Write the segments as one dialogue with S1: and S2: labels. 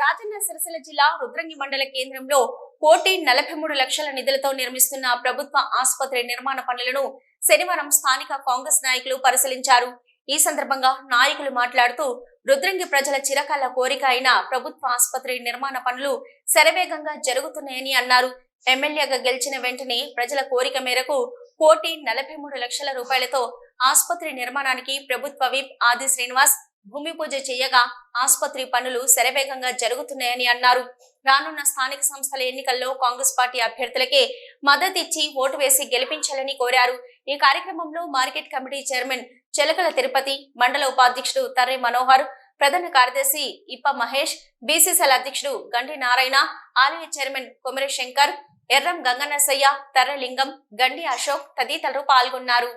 S1: రాజన్న సిరిసిల్ల జిల్లా రుద్రంగి మండల కేంద్రంలో కోటి నలభై మూడు లక్షల నిధులతో నిర్మిస్తున్న ప్రభుత్వ ఆసుపత్రి నిర్మాణ పనులను శనివారం స్థానిక కాంగ్రెస్ నాయకులు పరిశీలించారు. ఈ సందర్భంగా నాయకులు మాట్లాడుతూ రుద్రంగి ప్రజల చిరకాల కోరిక అయిన ప్రభుత్వ ఆసుపత్రి నిర్మాణ పనులు శరవేగంగా జరుగుతున్నాయని అన్నారు. ఎమ్మెల్యేగా గెలిచిన వెంటనే ప్రజల కోరిక మేరకు కోటి నలభై మూడు లక్షల రూపాయలతో ఆసుపత్రి నిర్మాణానికి ప్రభుత్వ విప్ ఆది శ్రీనివాస్ భూమి పూజ చేయగా ఆసుపత్రి పనులు శరవేగంగా జరుగుతున్నాయని అన్నారు. రానున్న స్థానిక సంస్థల ఎన్నికల్లో కాంగ్రెస్ పార్టీ అభ్యర్థులకే మద్దతిచ్చి ఓటు వేసి గెలిపించాలని కోరారు. ఈ కార్యక్రమంలో market committee chairman Chelakala Tirupati మండల ఉపాధ్యక్షుడు తర్రె మనోహర్ ప్రధాన కార్యదర్శి ఇప్ప మహేష్ బీసీసీఎల్ అధ్యక్షుడు గండి నారాయణ ఆలయ చైర్మన్ కొమరి శంకర్ ఎర్రం గంగనసయ్య తర్రలింగం గండి అశోక్ తదితరులు పాల్గొన్నారు.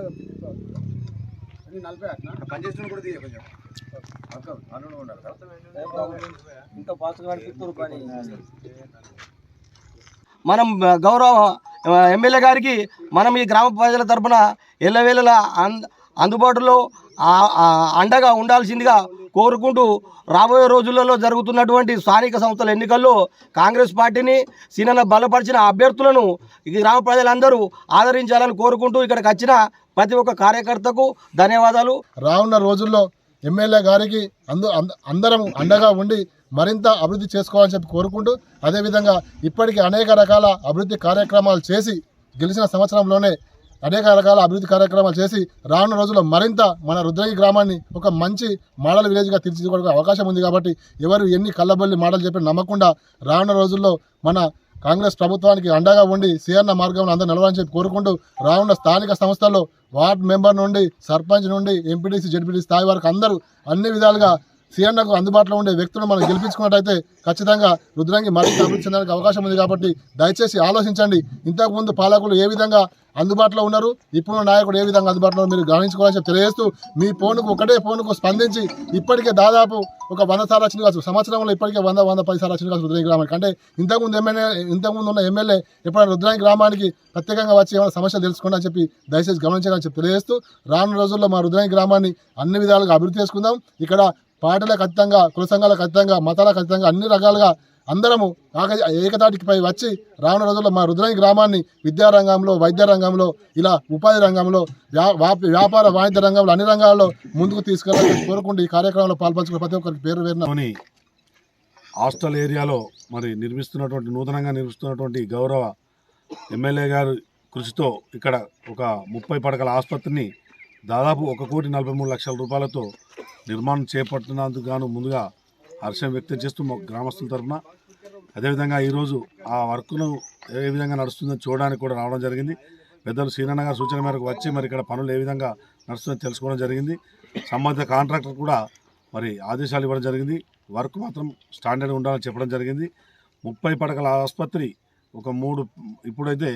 S2: అన్ని నలభై
S3: కూడా తీయ కొంచెం. ఉండాలి
S4: పని. మనం గౌరవ ఎమ్మెల్యే గారికి మనం ఈ గ్రామ ప్రజల తరపున ఎల్లవేళలా అందుబాటులో అండగా ఉండాల్సిందిగా కోరుకుంటూ రాబోయే రోజులలో జరుగుతున్నటువంటి స్థానిక సంస్థల ఎన్నికల్లో కాంగ్రెస్ పార్టీని సీనన బలపరిచిన అభ్యర్థులను ఈ గ్రామ ప్రజలందరూ ఆదరించాలని కోరుకుంటూ ఇక్కడికి వచ్చిన ప్రతి ఒక్క కార్యకర్తకు ధన్యవాదాలు.
S2: రానున్న రోజుల్లో ఎమ్మెల్యే గారికి అందు అంద- అందరం అండగా ఉండి మరింత అభివృద్ధి చేసుకోవాలని చెప్పి కోరుకుంటూ అదేవిధంగా ఇప్పటికీ అనేక రకాల అభివృద్ధి కార్యక్రమాలు చేసి గెలిచిన సంవత్సరంలోనే అనేక రకాల అభివృద్ధి కార్యక్రమాలు చేసి రానున్న రోజుల్లో మరింత మన రుద్రగి గ్రామాన్ని ఒక మంచి మోడల్ విలేజ్గా తీర్చిదిద్దుకోవడానికి అవకాశం ఉంది కాబట్టి ఎవరు ఎన్ని కళ్ళబల్లి మాటలు చెప్పి నమ్మకుండా రానున్న రోజుల్లో మన కాంగ్రెస్ ప్రభుత్వానికి అండగా ఉండి సీఎన్న మార్గంలో అందరూ నిలవాలని చెప్పి కోరుకుంటూ రానున్న స్థానిక సంస్థల్లో వార్డ్ మెంబర్ నుండి సర్పంచ్ నుండి ఎంపీటీసీ జడ్పీటీ స్థాయి వరకు అందరూ అన్ని విధాలుగా సీఎన్నకు అందుబాటులో ఉండే వ్యక్తులను మనం గెలిపించుకున్నట్టయితే ఖచ్చితంగా రుద్రంగి మరింత అభివృద్ధి చెందడానికి అవకాశం ఉంది కాబట్టి దయచేసి ఆలోచించండి. ఇంతకుముందు పాలకులు ఏ విధంగా అందుబాటులో ఉన్నారు ఇప్పుడు నాయకుడు ఏ విధంగా అందుబాటులో మీరు గమనించుకోవాలని చెప్పి తెలియజేస్తూ మీ ఫోన్కు ఒకటే ఫోన్కు స్పందించి ఇప్పటికే దాదాపు ఒక వంద సార్లు వచ్చింది కావచ్చు. సంవత్సరంలో ఇప్పటికే వంద వంద పది సార్లు వచ్చింది కావచ్చు రుద్రంగి గ్రామానికి. అంటే ఇంతకుముందు ఎమ్మెల్యే ఇంతకుముందు ఉన్న ఎమ్మెల్యే ఎప్పుడైనా రుద్రంగి గ్రామానికి ప్రత్యేకంగా వచ్చి ఏమైనా సమస్యలు తెలుసుకోండి చెప్పి దయచేసి గమనించాలని చెప్పి తెలియజేస్తూ రానున్న రోజుల్లో మా రుద్రంగి గ్రామాన్ని అన్ని విధాలుగా అభివృద్ధి చేసుకుందాం. ఇక్కడ పార్టీలకు అతీతంగా కుల సంఘాలకు అతీతంగా మతాలకు అతీతంగా అన్ని రకాలుగా అందరము ఆక- ఏకతాటికిపై వచ్చి రానున్న రోజుల్లో మా రుద్రయ గ్రామాన్ని విద్యా రంగంలో వైద్య రంగంలో ఇలా ఉపాధి రంగంలో వ్యా వ్యాపార వాణిజ్య రంగంలో అన్ని రంగాల్లో ముందుకు తీసుకెళ్ళాలని కోరుకుంటూ ఈ కార్యక్రమంలో పాల్పంచుకున్న ప్రతి ఒక్కరికి పేరు పేరున
S5: హాస్టల్ ఏరియాలో మరి నిర్మిస్తున్నటువంటి నూతనంగా నిర్మిస్తున్నటువంటి గౌరవ ఎమ్మెల్యే గారు కృషితో ఇక్కడ ఒక ముప్పై పడకల ఆసుపత్రిని దాదాపు ఒక కోటి నలభై మూడు లక్షల రూపాయలతో నిర్మాణం చేపట్టినందుకు గాను ముందుగా హర్షం వ్యక్తం చేస్తూ మా గ్రామస్తుల తరఫున అదేవిధంగా ఈరోజు ఆ వర్క్ను ఏ విధంగా నడుస్తుందో చూడడానికి కూడా రావడం జరిగింది. పెద్దలు సీనన్న గారి సూచన మేరకు వచ్చి మరి ఇక్కడ పనులు ఏ విధంగా నడుస్తుందో తెలుసుకోవడం జరిగింది. సంబంధిత కాంట్రాక్టర్ కూడా మరి ఆదేశాలు ఇవ్వడం జరిగింది. వర్క్ మాత్రం స్టాండర్డ్ ఉండాలని చెప్పడం జరిగింది. ముప్పై పడకల ఆసుపత్రి ఒక మూడు ఇప్పుడైతే